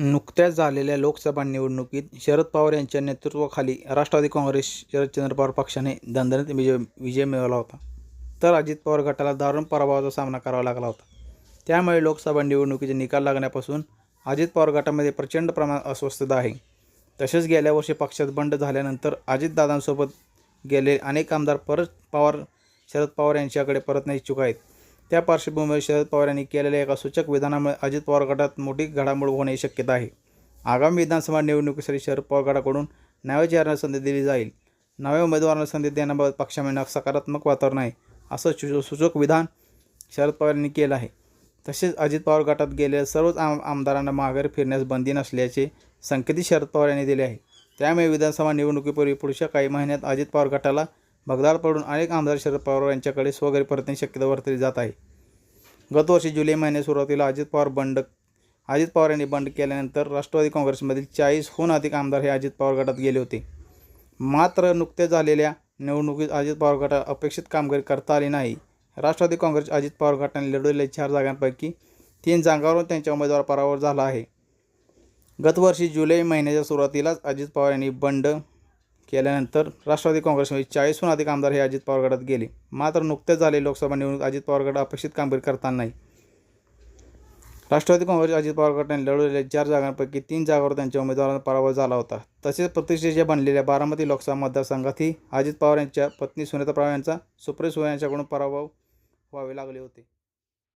नुकत्याच झालेल्या लोकसभा निवडणुकीत शरद पवार यांच्या नेतृत्वाखाली राष्ट्रवादी काँग्रेस शरदचंद्र पवार पक्षाने दणदणीत विजय विजय मिळवला होता. तर अजित पवार गटाला दारुण पराभवाचा सामना करावा लागला होता. त्यामुळे लोकसभा निवडणुकीचे निकाल लागण्यापासून अजित पवार गटामध्ये प्रचंड प्रमाणात अस्वस्थता आहे. तसेच गेल्या वर्षी पक्षात बंड झाल्यानंतर अजितदादांसोबत गेले अनेक आमदार परत पवार शरद पवार यांच्याकडे परतण्या इच्छुक आहेत. त्या पार्श्वभूमीवर शरद पवार यांनी केलेल्या एका सूचक विधानामुळे अजित पवार गटात मोठी घडामोड होण्याची शक्यता आहे. आगामी विधानसभा निवडणुकीसाठी शरद पवार गटाकडून नव्या चेहऱ्यांना संधी दिली जाईल. नव्या उमेदवारांना संधी देण्याबाबत पक्षामध्ये सकारात्मक वातावरण आहे असं सूचक विधान शरद पवार यांनी केलं आहे. तसेच अजित पवार गटात गेलेल्या सर्वच आम आमदारांना माघारी फिरण्यास बंदी नसल्याचे संकेतही शरद पवार यांनी दिले आहे. त्यामुळे विधानसभा निवडणुकीपूर्वी पुढच्या काही महिन्यात अजित पवार गटाला भगदाड पडून अनेक आमदार शरद पवार यांच्याकडे स्वघरी परतण्याची शक्यता वर्तली जात आहे. गतवर्षी जुलै महिन्यात सुरुवातीला अजित पवार बंड अजित पवार यांनी बंड केल्यानंतर राष्ट्रवादी काँग्रेसमधील चाळीसहून अधिक आमदार हे अजित पवार गटात गेले होते. मात्र नुकत्याच झालेल्या निवडणुकीत अजित पवार गटात अपेक्षित कामगिरी करता आली नाही. राष्ट्रवादी काँग्रेस अजित पवार गटाने लढवलेल्या चार जागांपैकी तीन जागांवरून त्यांच्या उमेदवार पराभव झाला आहे. गतवर्षी जुलै महिन्याच्या सुरुवातीलाच अजित पवार यांनी बंड केल्यानंतर राष्ट्रवादी काँग्रेसमध्ये चाळीसहून अधिक आमदार हे अजित पवार गटात गेले. मात्र नुकतेच झाले लोकसभा निवडणूक अजित पवार गट अपेक्षित कामगिरी करताना नाही. राष्ट्रवादी काँग्रेस अजित पवार गटाने लढवलेल्या चार जागांपैकी तीन जागांवर त्यांच्या उमेदवारांचा पराभव झाला होता. तसेच प्रतिष्ठेच्या बनलेल्या बारामती लोकसभा मतदारसंघातही अजित पवार यांच्या पत्नी सुनीता पवार यांचा सुप्रिया सुळे यांच्याकडून पराभव व्हावे लागले होते.